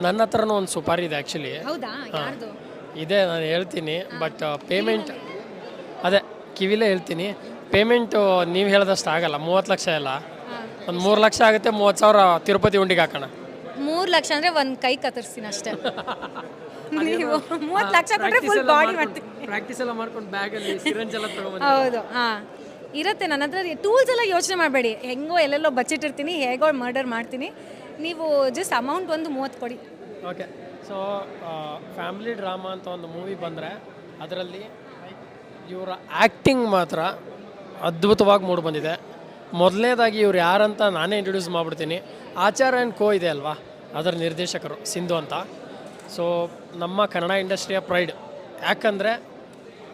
ನನ್ನ ಹತ್ರನೂ ಒಂದು ಸುಪಾರಿ ಇದೆ ಆ್ಯಕ್ಚುಲಿ ಹೌದಾ? ಯಾರ್ದು? ಇದೆ ನಾನು ಹೇಳ್ತೀನಿ ಬಟ್ ಪೇಮೆಂಟ್ ಅದೇ ಕಿವಿಲೇ ಹೇಳ್ತೀನಿ. ಪೇಮೆಂಟು ನೀವು ಹೇಳ್ದಷ್ಟು ಆಗಲ್ಲ ಮೂವತ್ತು ಲಕ್ಷ ಎಲ್ಲ. ಒಂದು ಮೂರು ಲಕ್ಷ ಆಗುತ್ತೆ ಮೂವತ್ತು ಸಾವಿರ ತಿರುಪತಿ ಉಂಡಿಗೆ ಹಾಕೋಣ. ಮೂರು ಲಕ್ಷ ಅಂದ್ರೆ ಒಂದ್ ಕೈ ಕತ್ತರಿಸ್ತೀನಿ ಅಷ್ಟೇ. ನೀವು ಮೂವತ್ತು ಲಕ್ಷ ಕೊಟ್ರೆ ಫುಲ್ ಬಾಡಿ ಮಾಡ್ತೀನಿ. ಪ್ರಾಕ್ಟೀಸ್ ಎಲ್ಲ ಮಾಡ್ಕೊಂಡು ಬ್ಯಾಗಲ್ಲಿ ಸಿರಂಜ್ ಎಲ್ಲ ತೊಗೊಂಬಂದು ಹೌದು ಹಾ. ಇರುತ್ತೆ ನನ್ನ ಹತ್ರ ಟೂಲ್ಸ್ ಎಲ್ಲ ಯೋಚನೆ ಮಾಡಬೇಡಿ. ಹೆಂಗೋ ಎಲ್ಲೆಲ್ಲೋ ಬಚ್ಚಿಟ್ಟಿರ್ತೀನಿ ಹೇಗೋ ಮರ್ಡರ್ ಮಾಡ್ತೀನಿ. ನೀವು ಜಸ್ಟ್ ಅಮೌಂಟ್ ಒಂದು ಮೂವತ್ತು ಕೊಡಿ. ಓಕೆ ಸೊ ಫ್ಯಾಮಿಲಿ ಡ್ರಾಮಾ ಅಂತ ಒಂದು ಮೂವಿ ಬಂದರೆ ಅದರಲ್ಲಿ ಇವರ ಆ್ಯಕ್ಟಿಂಗ್ ಮಾತ್ರ ಅದ್ಭುತವಾಗಿ ಮೂಡಿ ಬಂದಿದೆ. ಮೊದಲನೇದಾಗಿ ಇವ್ರು ಯಾರಂತ ನಾನೇ ಇಂಟ್ರೊಡ್ಯೂಸ್ ಮಾಡಿಬಿಡ್ತೀನಿ. ಆಚಾರ ಆ್ಯಂಡ್ ಕೋ ಇದೆ ಅಲ್ವಾ? ಅದರ ನಿರ್ದೇಶಕರು, ಸಿಂಧು ಅಂತ. ಸೊ ನಮ್ಮ ಕನ್ನಡ ಇಂಡಸ್ಟ್ರಿಯ ಪ್ರೈಡ್ ಯಾಕಂದರೆ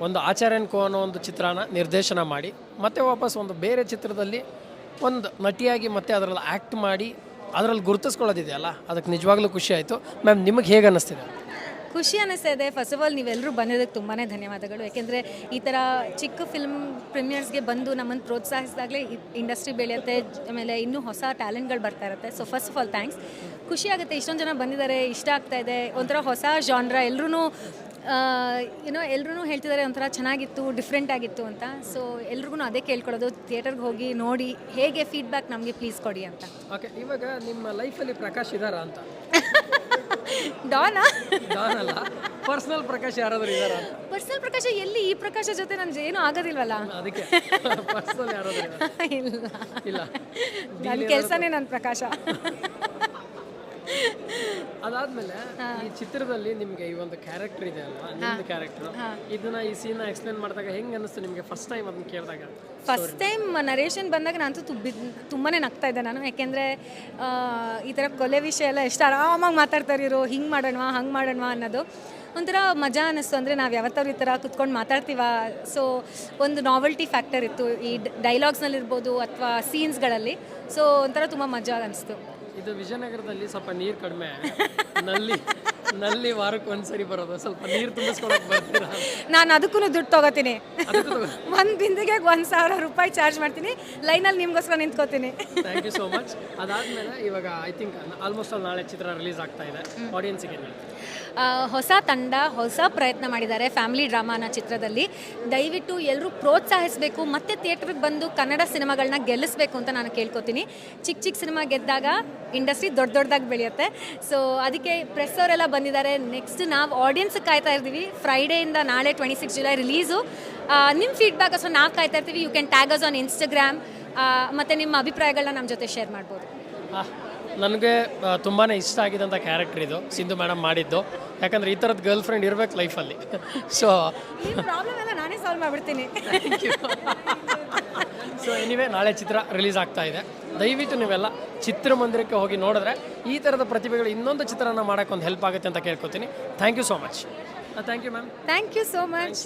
ಒಂದು ಆಚಾರ್ಯನ್ ಕೋ ಅನ್ನೋ ಒಂದು ಚಿತ್ರನ ನಿರ್ದೇಶನ ಮಾಡಿ, ಮತ್ತೆ ವಾಪಸ್ ಒಂದು ಬೇರೆ ಚಿತ್ರದಲ್ಲಿ ಒಂದು ನಟಿಯಾಗಿ ಮತ್ತೆ ಅದರಲ್ಲಿ ಆ್ಯಕ್ಟ್ ಮಾಡಿ ಅದರಲ್ಲಿ ಗುರುತಿಸ್ಕೊಳ್ಳೋದಿದೆಯಲ್ಲ? ಅದಕ್ಕೆ ನಿಜವಾಗ್ಲೂ ಖುಷಿ ಆಯಿತು. ಮ್ಯಾಮ್, ನಿಮಗೆ ಹೇಗೆ ಅನ್ನಿಸ್ತಿದೆ? ಖುಷಿ ಅನ್ನಿಸ್ತಾ ಇದೆ. ಫಸ್ಟ್ ಆಫ್ ಆಲ್ ನೀವೆಲ್ಲರೂ ಬಂದಿದ್ದಕ್ಕೆ ತುಂಬಾ ಧನ್ಯವಾದಗಳು. ಯಾಕೆಂದರೆ ಈ ಥರ ಚಿಕ್ಕ ಫಿಲ್ಮ್ ಪ್ರೀಮಿಯರ್ಸ್ಗೆ ಬಂದು ನಮ್ಮನ್ನು ಪ್ರೋತ್ಸಾಹಿಸಿದಾಗಲೇ ಇಂಡಸ್ಟ್ರಿ ಬೆಳೆಯುತ್ತೆ. ಆಮೇಲೆ ಇನ್ನೂ ಹೊಸ ಟ್ಯಾಲೆಂಟ್ಗಳು ಬರ್ತಾ ಇರುತ್ತೆ. So first of all thanks ಖುಷಿ ಆಗುತ್ತೆ. ಇಷ್ಟೊಂದು ಜನ ಬಂದಿದ್ದಾರೆ. ಇಷ್ಟ ಆಗ್ತಾ ಇದೆ. ಒಂಥರ ಹೊಸ ಜಾನ್ರ ಎಲ್ಲರೂ ಏನೋ ಎಲ್ಲರೂ ಹೇಳ್ತಿದ್ದಾರೆ ಒಂಥರ ಚೆನ್ನಾಗಿತ್ತು ಡಿಫ್ರೆಂಟ್ ಆಗಿತ್ತು ಅಂತ. ಸೊ ಎಲ್ರಿಗೂ ಅದೇ ಕೇಳ್ಕೊಳ್ಳೋದು ಥಿಯೇಟರ್ಗೆ ಹೋಗಿ ನೋಡಿ ಹೇಗೆ ಫೀಡ್ಬ್ಯಾಕ್ ನಮಗೆ ಪ್ಲೀಸ್ ಕೊಡಿ ಅಂತ. ಓಕೆ ಇವಾಗ ನಿಮ್ಮ ಲೈಫಲ್ಲಿ ಪ್ರಕಾಶ್ ಇದ್ದಾರಾ ಅಂತ? ಡಾನಾ ಡಾನಲ್ಲ ಪರ್ಸನಲ್ ಪ್ರಕಾಶ್ ಯಾರಾದರೂ ಇದ್ದಾರಾ ಪರ್ಸನಲ್ ಪ್ರಕಾಶ ಎಲ್ಲಿ? ಈ ಪ್ರಕಾಶ ಜೊತೆ ನನ್ಗೆ ಏನೂ ಆಗೋದಿಲ್ವಲ್ಲ? ಅದಕ್ಕೆ. ಪರ್ಸನಲ್ ಯಾರಾದರೂ ಇಲ್ಲ. ಇಲ್ಲ. ನನ್ನ ಕೆಲಸನೇ ನನ್ನ ಪ್ರಕಾಶ. ಅದಾದ್ಮೇಲೆ ಈ ಚಿತ್ರದಲ್ಲಿ ನಿಮ್ಗೆ ಈ ಒಂದು ಕ್ಯಾರೆಕ್ಟರ್ ಇದೆ ಅಲ್ವಾ? ನಿಮ್ದು ಕ್ಯಾರೆಕ್ಟರ್ ಇದನ್ನ ಈ ಸೀನ್ ಎಕ್ಸ್ಪ್ಲೇನ್ ಮಾಡಿದಾಗ ಹೆಂಗ್ ಅನಿಸ್ತು ನಿಮಗೆ ಫಸ್ಟ್ ಟೈಮ್ ಅದನ್ನ ಕೇಳಿದಾಗ? ಫಸ್ಟ್ ಟೈಮ್ ನರೇಷನ್ ಬಂದಾಗ ನಾನು ತುಂಬ ತುಂಬಾ ನಗ್ತಾ ಇದ್ದೆ ನಾನು. ಯಾಕೆಂದ್ರೆ ಈ ಥರ ಕೊಲೆ ವಿಷಯ ಎಲ್ಲ ಎಷ್ಟು ಆರಾಮಾಗಿ ಮಾತಾಡ್ತಾರೆ ಇವರು ಹಿಂಗೆ ಮಾಡೋಣವಾ ಹಂಗೆ ಮಾಡೋಣವಾ ಅನ್ನೋದು. ಒಂಥರ ಮಜಾ ಅನ್ನಿಸ್ತು. ಅಂದರೆ ನಾವು ಯಾವತ್ತಾದ್ರು ಈ ಥರ ಕುತ್ಕೊಂಡು ಮಾತಾಡ್ತೀವ. ಸೊ ಒಂದು ನಾವೆಲ್ಟಿ ಫ್ಯಾಕ್ಟರ್ ಇತ್ತು. ಈ ಡೈಲಾಗ್ಸ್ನಲ್ಲಿರ್ಬೋದು ಅಥವಾ ಸೀನ್ಸ್ಗಳಲ್ಲಿ ಸೊ ಒಂಥರ ತುಂಬ ಮಜಾ ಅನಿಸ್ತು ಇದು ವಿಜಯನಗರದಲ್ಲಿ ಸ್ವಲ್ಪ ನೀರು ಕಡಿಮೆ. ನಲ್ಲಿ. ನಲ್ಲಿ ವಾರಕ್ಕೆ ಒಂದ್ಸರಿ ಬರೋದು. ಸ್ವಲ್ಪ ನೀರು ತುಂಬಿಸ್ಕೊಳಕ್ ಬರ್ತೀರಾ? ನಾನು ಅದಕ್ಕೂ ದುಡ್ಡು ತಗೋತೀನಿ. ಒಂದು ಬಿಂದಿಗೆ ಒಂದು ಸಾವಿರ ರೂಪಾಯಿ ಚಾರ್ಜ್ ಮಾಡ್ತೀನಿ. ಲೈನಲ್ಲಿ ನಿಮ್ಗೋಸ್ಕರ ನಿಂತ್ಕೋತೀನಿ. ಥ್ಯಾಂಕ್ ಯು ಸೋ ಮಚ್ ಅದಾದ್ಮೇಲೆ ಇವಾಗ ಐ ಥಿಂಕ್ ಆಲ್ಮೋಸ್ಟ್ ನಾಳೆ ಚಿತ್ರ ರಿಲೀಸ್ ಆಗ್ತಾ ಇದೆ. ಆಡಿಯನ್ಸ್ಗೆ ಹೊಸ ತಂಡ ಹೊಸ ಪ್ರಯತ್ನ ಮಾಡಿದ್ದಾರೆ ಫ್ಯಾಮಿಲಿ ಡ್ರಾಮಾನ ಚಿತ್ರದಲ್ಲಿ. ದಯವಿಟ್ಟು ಎಲ್ಲರೂ ಪ್ರೋತ್ಸಾಹಿಸಬೇಕು ಮತ್ತೆ ಥಿಯೇಟ್ರಿಗೆ ಬಂದು ಕನ್ನಡ ಸಿನಿಮಾಗಳನ್ನ ಗೆಲ್ಲಿಸಬೇಕು ಅಂತ ನಾನು ಕೇಳ್ಕೊತೀನಿ. ಚಿಕ್ಕ ಚಿಕ್ಕ ಸಿನಿಮಾ ಗೆದ್ದಾಗ ಇಂಡಸ್ಟ್ರಿ ದೊಡ್ಡ ದೊಡ್ಡದಾಗಿ ಬೆಳೆಯುತ್ತೆ. ಸೊ ಅದಕ್ಕೆ ಪ್ರೆಸ್ ಅವರೆಲ್ಲ ಬಂದಿದ್ದಾರೆ. ನೆಕ್ಸ್ಟ್ ನಾವು ಆಡಿಯನ್ಸ್ ಕಾಯ್ತಾ ಇರ್ತೀವಿ. ಫ್ರೈಡೆಯಿಂದ ನಾಳೆ ಟ್ವೆಂಟಿ ಸಿಕ್ಸ್ ಜುಲೈ ರಿಲೀಸು ನಿಮ್ಮ ಫೀಡ್ಬ್ಯಾಕ್ ಅಷ್ಟು ನಾವು ಕಾಯ್ತಾ ಇರ್ತೀವಿ. You can tag us on Instagram ಮತ್ತು ನಿಮ್ಮ ಅಭಿಪ್ರಾಯಗಳನ್ನ ನಮ್ಮ ಜೊತೆ ಶೇರ್ ಮಾಡ್ಬೋದು. ನನಗೆ ತುಂಬಾ ಇಷ್ಟ ಆಗಿದ್ದಂಥ ಕ್ಯಾರೆಕ್ಟರ್ ಇದು ಸಿಂಧು ಮೇಡಮ್ ಮಾಡಿದ್ದು. ಯಾಕಂದರೆ ಈ ಥರದ್ದು ಗರ್ಲ್ ಫ್ರೆಂಡ್ ಇರಬೇಕು ಲೈಫಲ್ಲಿ ಸೊ ನಿಮ್ಮ ಪ್ರಾಬ್ಲಮ್ ಎಲ್ಲ ನಾನೇ ಸಾಲ್ವ್ ಮಾಡಿಬಿಡ್ತೀನಿ. ಸೊ ಎನಿವೆ ನಾಳೆ ಚಿತ್ರ ರಿಲೀಸ್ ಆಗ್ತಾ ಇದೆ. ದಯವಿಟ್ಟು ನೀವೆಲ್ಲ ಚಿತ್ರಮಂದಿರಕ್ಕೆ ಹೋಗಿ ನೋಡಿದ್ರೆ ಈ ಥರದ ಪ್ರತಿಭೆಗಳು ಇನ್ನೊಂದು ಚಿತ್ರನ ಮಾಡೋಕ್ಕೊಂದು ಹೆಲ್ಪ್ ಆಗುತ್ತೆ ಅಂತ ಕೇಳ್ಕೊತೀನಿ. Thank you so much thank you ma'am thank you so much